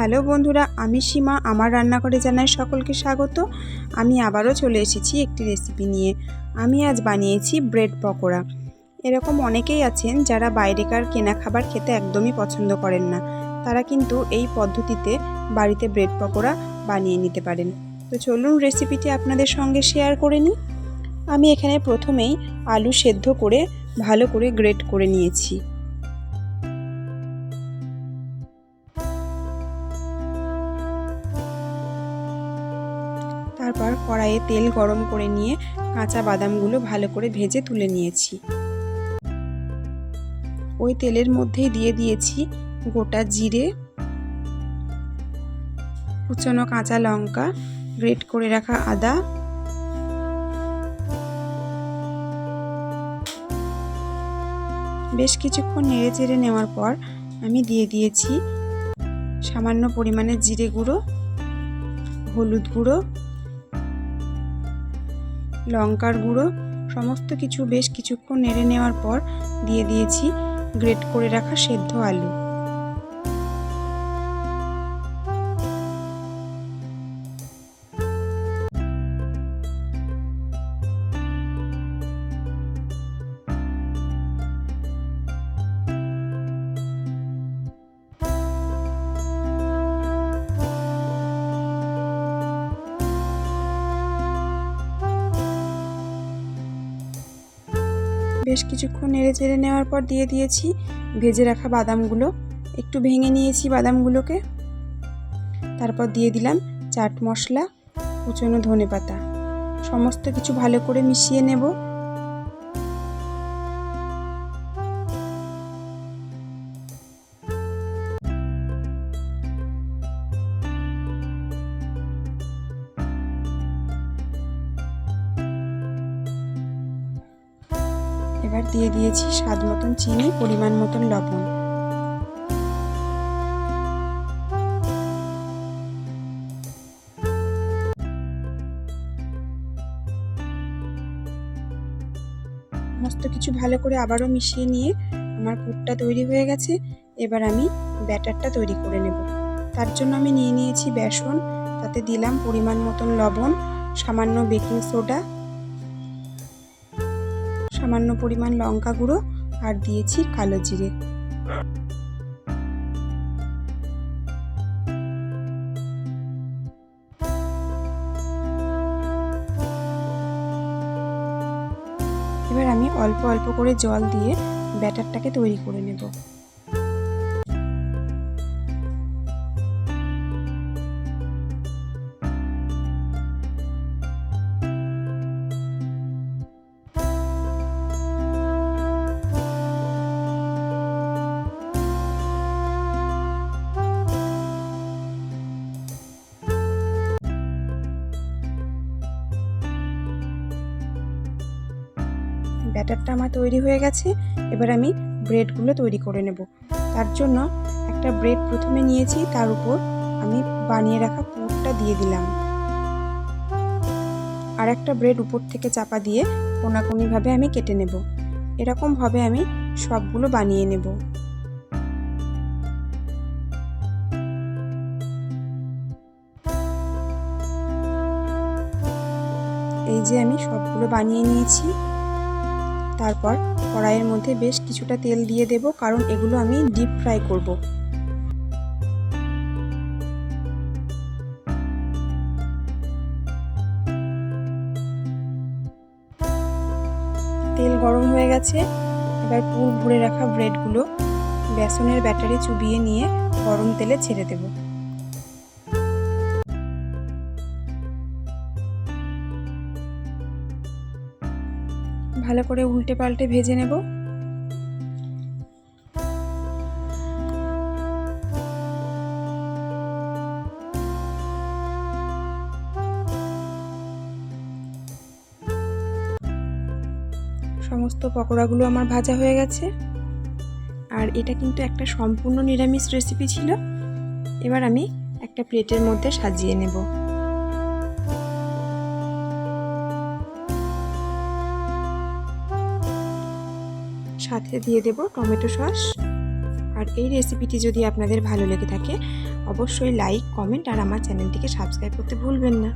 Hello বন্ধুরা, আমি সীমা। আমার রান্নাঘরে জানাই সকলকে স্বাগত। আমি আবারও চলে এসেছি একটি রেসিপি নিয়ে। আমি আজ বানিয়েছি ব্রেড পকোড়া। এরকম অনেকেই আছেন যারা বাইরেকার কেনা খাবার খেতে একদমই পছন্দ করেন না। তারা কিন্তু এই পদ্ধতিতে বাড়িতে ব্রেড পকোড়া বানিয়ে নিতে পারেন। তো চলুন রেসিপিটি আপনাদের সঙ্গে শেয়ার করে নিই। আমি এখানে প্রথমেই আলু সেদ্ধ করে ভালো করে গ্রেট করে নিয়েছি। তারপর কড়াইয়ে তেল গরম করে নিয়ে কাঁচা বাদামগুলো ভালো করে ভেজে তুলে নিয়েছি। ওই তেলের মধ্যেই দিয়ে দিয়েছি গোটা জিরে, কুচনো কাঁচা লঙ্কা, গ্রেট করে রাখা আদা। বেশ কিছুক্ষণ নেড়ে চেড়ে নেওয়ার পর আমি দিয়ে দিয়েছি সামান্য পরিমাণে জিরে গুঁড়ো, হলুদ গুঁড়ো লঙ্কার গুঁড়ো, সমস্ত কিছু বেশ কিছুক্ষণ নেড়ে নেওয়ার পর দিয়ে দিয়েছি গ্রেট করে রাখা সেদ্ধ আলু। বেশ কিছুক্ষণ নেড়ে চেড়ে নেওয়ার পর দিয়ে দিয়েছি। ভেজে রাখা বাদামগুলো। একটু ভেঙে নিয়েছি বাদামগুলোকে। তারপর দিয়ে দিলাম চাট মশলা, কুচনো ধনে পাতা সমস্ত কিছু ভালো করে মিশিয়ে নেব। এবার দিয়ে দিয়েছি স্বাদ মতন চিনি, পরিমাণ মতন লবণ। সমস্ত কিছু ভালো করে আবারও মিশিয়ে নিয়ে আমার পুরটা তৈরি হয়ে গেছে। এবার আমি ব্যাটারটা তৈরি করে নেব। তার জন্য আমি নিয়ে নিয়েছি বেসন। তাতে দিলাম পরিমাণ মতন লবণ, সামান্য বেকিং সোডা সামান্য পরিমাণ লঙ্কা গুঁড়ো আর দিয়েছি কালো জিরে। এবার আমি অল্প অল্প করে জল দিয়ে ব্যাটারটাকে তৈরি করে নেব। ব্যাটারটা আমার তৈরি হয়ে গেছে, এবার আমি ব্রেডগুলো তৈরি করে নেব। তার জন্য একটা ব্রেড প্রথমে নিয়েছি, তার উপর আমি বানিয়ে রাখা পুরটা দিয়ে দিলাম। আর একটা ব্রেড উপর থেকে চাপা দিয়ে কোনাকুনিভাবে আমি কেটে নেব। এরকমভাবে আমি সবগুলো বানিয়ে নেব। এই যে আমি সবগুলো বানিয়ে নিয়েছি। তারপর কড়াইয়ের মধ্যে বেশ কিছুটা তেল দিয়ে দেব, কারণ এগুলো আমি ডিপ ফ্রাই করব। তেল গরম হয়ে গেছে। এবার পুর ভরে রাখা ব্রেডগুলো বেসনের ব্যাটারি চুবিয়ে নিয়ে গরম তেলে ছেড়ে দেবো। ভালো করে উল্টে পাল্টে ভেজে নেব। সমস্ত পকোড়াগুলো আমার ভাজা হয়ে গেছে। আর এটা কিন্তু একটা সম্পূর্ণ নিরামিষ রেসিপি ছিল। এবার আমি একটা প্লেটের মধ্যে সাজিয়ে নেব। সাথে দিয়ে দেব টমেটো সস। আর এই রেসিপিটি যদি আপনাদের ভালো লেগে থাকে, অবশ্যই লাইক, কমেন্ট আর আমার চ্যানেলটিকে সাবস্ক্রাইব করতে ভুলবেন না।